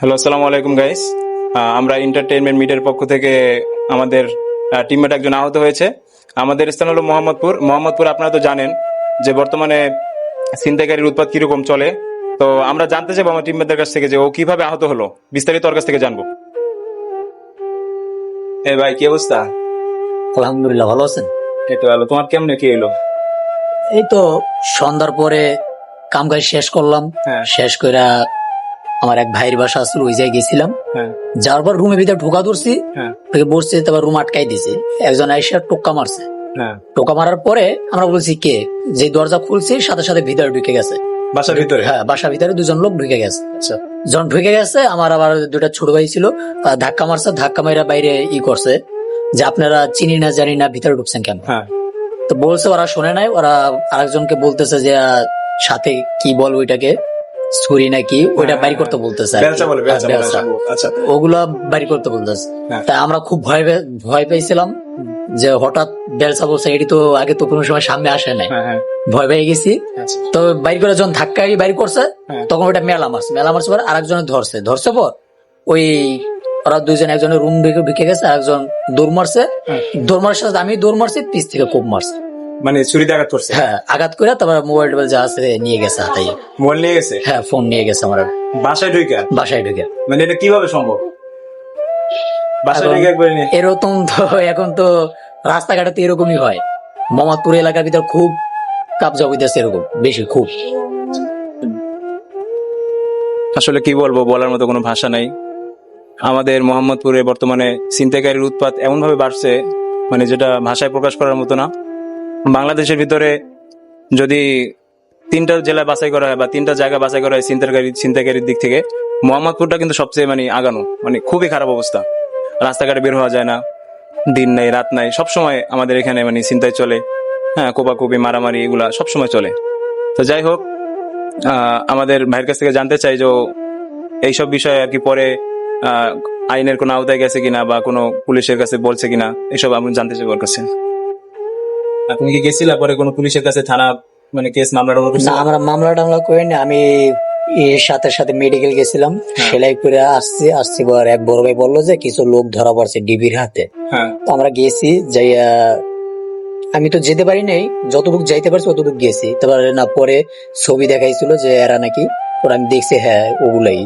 Hello আসসালামু আলাইকুম guys আমরা এন্টারটেইনমেন্ট মিডিয়ার পক্ষ থেকে আমাদের টিমমেট একজন আহত হয়েছে। আমাদের স্থান হলো মোহাম্মদপুর। মোহাম্মদপুর আপনারা তো জানেন যে বর্তমানে ছিনতাইকারীর উৎপাত কীরকম চলে। তো আমরা জানতে চাইব আমার টিমমেটদের কাছ থেকে যে ও কীভাবে আহত হলো। বিস্তারিত ওর কাছ থেকে জানব। এ ভাই কি অবস্থা? আলহামদুলিল্লাহ ভালো আছেন? এই তো ভালো। তোমার কেমনে কি এলো এই তো সন্ধ্যার পরে কাম কাজ শেষ করলাম। হ্যাঁ। শেষ করে আমার এক ভাইয়ের বাসা আসলো ওই জায়গায় গেছিলাম। হ্যাঁ। যার পর রুমের ভিতরে ঢোকা ধরছি হ্যাঁ। বসছে তারপর রুম আটকাই দিছে একজন আইসা টোক্কা মারছে। হ্যাঁ। টোকা মারার পরে আমরা বলছি কে? যে দরজা খুলছি সাথে সাথে ভিতরে ঢুকে গেছে। বাসার ভিতরে? হ্যাঁ বাসার ভিতরে দুজন লোক ঢুকে গেছে। আচ্ছা। যখন ঢুকে গেছে আমার আবার দুটা ছোট ভাই ছিল ধাক্কা মারছে ধাক্কা মাইরা বাইরে ই করছে যে আপনারা চিনি না জানি না ভিতরে ঢুকছেন কেন? হ্যাঁ। তো বলছে ওরা শুনে নাই ওরা আরেকজনকে বলতেছে যে সাথে কি বল ওইটাকে? ছুরি নাকি ওইটা হ্যাঁ, বাইর করতে বলতেছে। আচ্ছা। ওগুলা বাইর করতে বলতেছে। হ্যাঁ। তাই আমরা খুব ভয় ভয় পেয়েছিলাম যে হঠাৎ বেলসা বলছে এটি তো আগে তো কোনো সময় সামনে আসে নাই। হ্যাঁ ভয় পেয়ে গেছি। আচ্ছা। তো বাইর করে যখন ধাক্কা বাইর করছে। তখন ওটা মেলা মারছে। মেলা মারছে পর আরেকজনে ধরছে। ধরছে পর ওই ওরা দুইজন একজনের রুম ঢুকে ঢুকে গেছে আরেকজন দৌড় মারছে। দৌড় মারার সাথে আমি দৌড় মারছি পিস থেকে খুব মারছে। মানে ছুরিতে আঘাত করছে? হ্যাঁ আঘাত করে তারপর মোবাইল টোবাইল যা আছে নিয়ে গেছে হাতে মোবাইল নিয়ে গেছে? হ্যাঁ ফোন নিয়ে গেছে আমার। বাসায় ঢুকে বাসায় ঢুকে মানে এটা কীভাবে সম্ভব? বাসায় ঢুকে একবারে এরকম তো এখন তো রাস্তাঘাটে তো এরকমই হয়। মোহাম্মদপুর এলাকার ভিতর খুব কাবজা হইতেছে এরকম বেশি খুব। আসলে কি বলব বলার মতো কোনো ভাষা নাই। আমাদের মোহাম্মদপুরে বর্তমানে ছিনতাইকারীর উৎপাত এমন ভাবে বাড়ছে মানে যেটা ভাষায় প্রকাশ করার মতো না। বাংলাদেশের ভিতরে যদি তিনটা জেলা বাছাই করা হয় বা তিনটা জায়গা বাছাই করা হয় ছিনতাইকারী ছিনতাইকারীর দিক থেকে, মোহাম্মদপুরটা কিন্তু সবচেয়ে মানে আগানো মানে খুবই খারাপ অবস্থা। রাস্তাঘাটে বের হওয়া যায় না, দিন নাই, রাত নাই, সবসময় আমাদের এখানে মানে চিন্তায় চলে হ্যাঁ কোপাকুপি, মারামারি এগুলা সবসময় চলে। তো যাই হোক আমাদের ভাইয়ের কাছ থেকে জানতে চাই যে এইসব বিষয়ে আর কি পরে আইনের কোনো আওতায় গেছে কিনা বা কোনো পুলিশের কাছে বলছে কিনা, এসব আমি জানতে চাই ওর কাছে। তুমি কি গেছিলা পরে কোনো পুলিশের কাছে থানা মানে কেস মামলাটা না আমরা মামলা টামলা করিনি আমি এর সাথে সাথে মেডিকেল গেছিলাম সেলাই করে আসছি আসছি পর এক বড় ভাই বলল যে কিছু লোক ধরা পড়ছে ডিবির হাতে। হ্যাঁ। তো আমরা গেছি যাইয়া আমি তো যেতে পারি নাই যতটুকু যাইতে পারছি ততটুকু গেছি। তারপরে না পরে ছবি দেখাইছিল যে এরা নাকি ওরা আমি দেখছি হ্যাঁ ওগুলাই।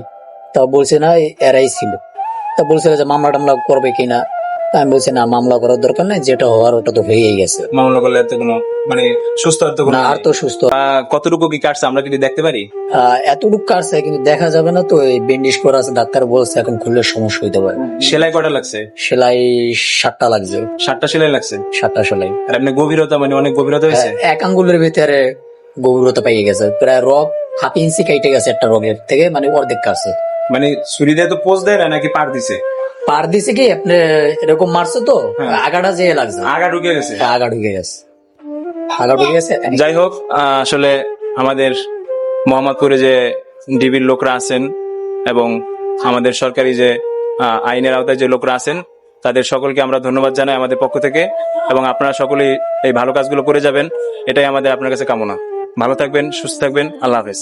তা বলছে না এরাই ছিল। তা বলছিল যে মামলা টামলা করবে কিনা তা আমি বলছি না মামলা করার দরকার নাই যেটা হওয়ার ওটা তো হয়েই গেছে। মামলা করলে এত কোনো মানে সুস্থ আর তো কোনো না আর তো সুস্থ। আহ, কতটুকু কি কাটছে? আমরা যদি দেখতে পারি? আহ, এতটুকু কাটছে কিন্তু দেখা যাবে না তো এই ব্যান্ডেজ করা আছে ডাক্তার বলছে এখন খুললে সমস্যা হইতে পারে। সেলাই কটা লাগছে? সেলাই সাতটা লাগছে। সাতটা সেলাই লাগছে? সাতটা সেলাই। আর আপনি গভীরতা মানে অনেক গভীরতা হয়েছে? হ্যাঁ, এক আঙ্গুলের ভিতরে গভীরতা পাইয়ে গেছে। প্রায় রক হাফ ইঞ্চি কাইটে গেছে একটা রগের থেকে মানে অর্ধেক কাছে মানে ছুরি দিয়ে তো পোজ দেয় না নাকি পার দিছে? পার দিছে কি আপনি এরকম মারছে তো হ্যাঁ। আগাটা যে লাগছে। আগা ঢুকে গেছে। হ্যাঁ, আগা ঢুকে গেছে। আগা ঢুকে গেছে যাই হোক আসলে আমাদের মোহাম্মদপুরে যে ডিবির লোকরা আছেন এবং আমাদের সরকারি যে আইনের আওতায় যে লোকরা আছেন তাদের সকলকে আমরা ধন্যবাদ জানাই আমাদের পক্ষ থেকে এবং আপনারা সকলেই এই ভালো কাজগুলো করে যাবেন এটাই আমাদের আপনার কাছে কামনা। ভালো থাকবেন সুস্থ থাকবেন আল্লাহ হাফেজ।